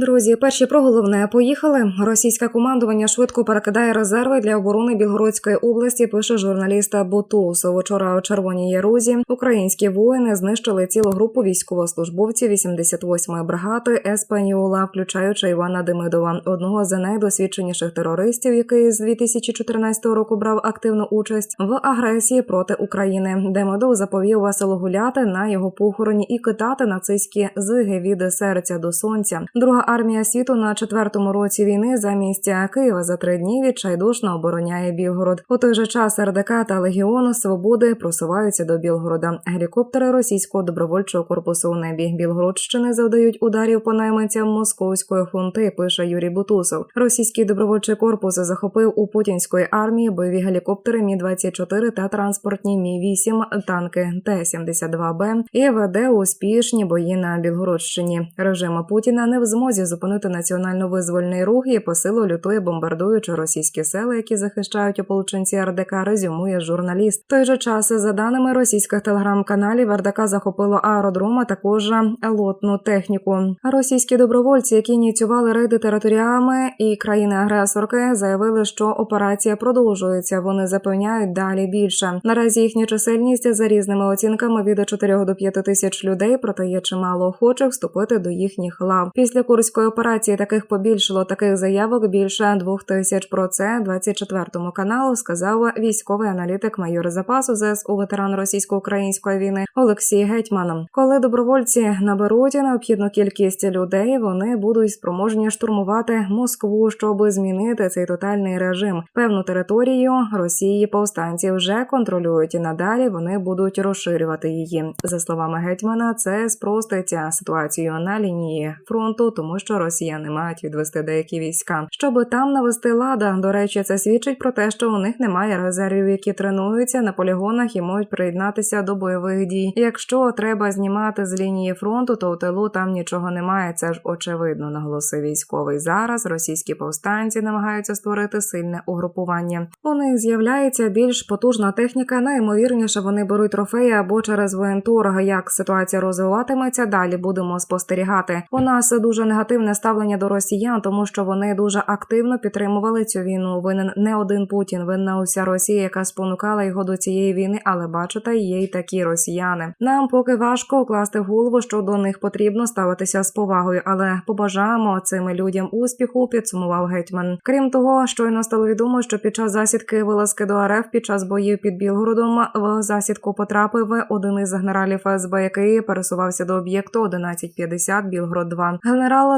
Друзі, перші про головне поїхали. Російське командування швидко перекидає резерви для оборони Білгородської області. Пише журналіста Бутусов. Учора у Червоній Ярузі українські воїни знищили цілу групу військовослужбовців 88-ї бригади Еспаніола, включаючи Івана Демидова, одного з найдосвідченіших терористів, який з 2014 року брав активну участь в агресії проти України. Демидов заповів весело гуляти на його похороні і китати нацистські зиги від серця до сонця. Друга армія світу на четвертому році війни замість Києва за три дні відчайдушно обороняє Білгород. У той же час РДК та Легіону Свободи просуваються до Білгорода. Гелікоптери російського добровольчого корпусу у небі Білгородщини завдають ударів по найманцям московської хунти. Пише Юрій Бутусов. Російський добровольчий корпус захопив у путінської армії бойові гелікоптери Мі 24 та транспортні Мі 8 танки Т-72Б і веде успішні бої на Білгородщині. Режим Путіна не в змозі зупинити національно-визвольний рух і посилу лютує бомбардуючи російські села, які захищають ополченці РДК. Резюмує журналіст. В той же час, за даними російських телеграм-каналів, РДК захопило аеродром, а також лотну техніку. Російські добровольці, які ініціювали рейди територіями і країни-агресорки, заявили, що операція продовжується. Вони запевняють далі більше. Наразі їхня чисельність за різними оцінками від 4 до 5 тисяч людей, проте є чимало охочих вступити до їхніх лав. Після курської операції таких побільшало таких заявок більше двох тисяч. Про це 24-му каналу сказав військовий аналітик майор запасу ЗСУ ветеран російсько-української війни Олексій Гетьман. Коли добровольці наберуть необхідну кількість людей, вони будуть спроможні штурмувати Москву, щоб змінити цей тотальний режим. Певну територію Росії повстанці вже контролюють і надалі вони будуть розширювати її. За словами гетьмана, це спроститься ситуацію на лінії фронту, тому що росіяни мають відвести деякі війська, щоб там навести лада. До речі, це свідчить про те, що у них немає резервів, які тренуються на полігонах і можуть приєднатися до бойових дій. Якщо треба знімати з лінії фронту, то у тилу там нічого немає. Це ж очевидно, наголосив військовий. Зараз російські повстанці намагаються створити сильне угрупування. У них з'являється більш потужна техніка. Найімовірніше вони беруть трофеї або через воєнторг. Як ситуація розвиватиметься, далі будемо спостерігати. У нас дуже негативне ставлення до росіян, тому що вони дуже активно підтримували цю війну. Винен не один Путін, винна уся Росія, яка спонукала його до цієї війни. Але бачите, є й такі росіяни. Нам поки важко укласти голову, що до них потрібно ставитися з повагою, але побажаємо цим людям успіху. Підсумував гетьман. Крім того, щойно стало відомо, що під час засідки вилазки до РФ під час боїв під Білгородом в засідку потрапив один із генералів ФСБ, який пересувався до об'єкту 1150 Білгород 2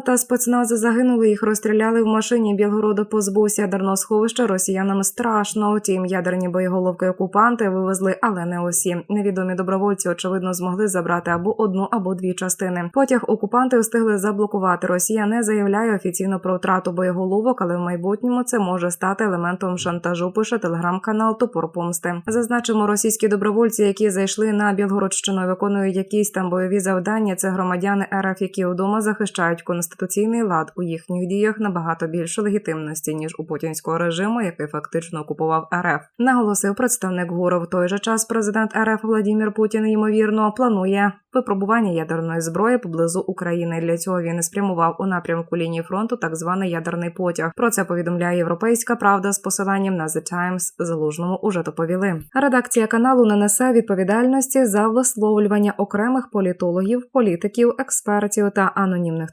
Та спецнази загинули. Їх розстріляли в машині. Білгороду позбувся ядерного сховища. Росіянам страшно. Утім, ядерні боєголовки окупанти вивезли, але не усі. Невідомі добровольці очевидно змогли забрати або одну, або дві частини. Потяг окупанти встигли заблокувати. Росія не заявляє офіційно про втрату боєголовок, але в майбутньому це може стати елементом шантажу. Пише телеграм-канал Топор Помсти. Зазначимо, російські добровольці, які зайшли на Білгородщину, виконують якісь там бойові завдання. Це громадяни РФ, які вдома захищають конституційний лад. У їхніх діях набагато більше легітимності ніж у путінського режиму, який фактично окупував РФ. Наголосив представник ГУРу. В той же час президент РФ Владімір Путін ймовірно планує випробування ядерної зброї поблизу України. Для цього він спрямував у напрямку лінії фронту так званий ядерний потяг. Про це повідомляє Європейська Правда з посиланням на The Times. Залужному уже доповіли. Редакція каналу не несе відповідальності за висловлювання окремих політологів, політиків, експертів та анонімних